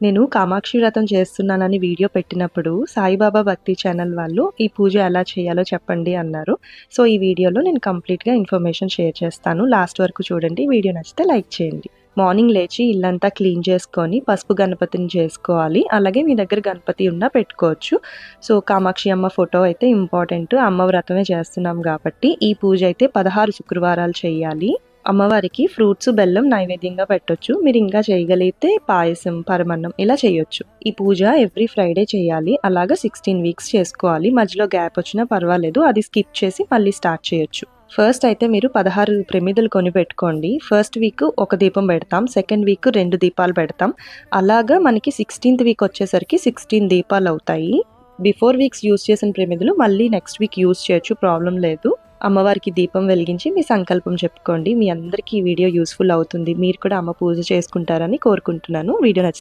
నేను కామాక్షి వ్రతం చేస్తున్నానని వీడియో పెట్టినప్పుడు సాయిబాబా భక్తి ఛానల్ వాళ్ళు ఈ పూజ ఎలా చేయాలో చెప్పండి అన్నారు. సో ఈ వీడియోలో నేను కంప్లీట్గా ఇన్ఫర్మేషన్ షేర్ చేస్తాను. లాస్ట్ వరకు చూడండి. వీడియో నచ్చితే లైక్ చేయండి. మార్నింగ్ లేచి ఇల్లంతా క్లీన్ చేసుకొని పసుపు గణపతిని చేసుకోవాలి. అలాగే మీ దగ్గర గణపతి ఉన్నా పెట్టుకోవచ్చు. సో కామాక్షి అమ్మ ఫోటో అయితే ఇంపార్టెంట్. అమ్మ వ్రతమే చేస్తున్నాం కాబట్టి ఈ పూజ అయితే పదహారు శుక్రవారాలు చేయాలి. అమ్మవారికి ఫ్రూట్స్ బెల్లం నైవేద్యంగా పెట్టొచ్చు. మీరు ఇంకా చేయగలిగితే పాయసం పరమన్నం ఇలా చేయొచ్చు. ఈ పూజ ఎవ్రీ ఫ్రైడే చేయాలి. అలాగా సిక్స్టీన్ వీక్స్ చేసుకోవాలి. మధ్యలో గ్యాప్ వచ్చినా పర్వాలేదు. అది స్కిప్ చేసి మళ్ళీ స్టార్ట్ చేయొచ్చు. ఫస్ట్ అయితే మీరు పదహారు ప్రమిదలు కొని పెట్టుకోండి. ఫస్ట్ వీక్ ఒక దీపం పెడతాం. సెకండ్ వీక్ రెండు దీపాలు పెడతాం. అలాగా మనకి సిక్స్టీన్త్ వీక్ వచ్చేసరికి సిక్స్టీన్ దీపాలు అవుతాయి. బిఫోర్ వీక్స్ యూస్ చేసిన ప్రమిదలు మళ్ళీ నెక్స్ట్ వీక్ యూస్ చేయొచ్చు. ప్రాబ్లం లేదు. అమ్మవారికి దీపం వెలిగించి మీ సంకల్పం చెప్పుకోండి. మీ అందరికీ ఈ వీడియో యూస్ఫుల్ అవుతుంది. మీరు కూడా అమ్మ పూజ చేసుకుంటారని కోరుకుంటున్నాను. వీడియో నచ్చింది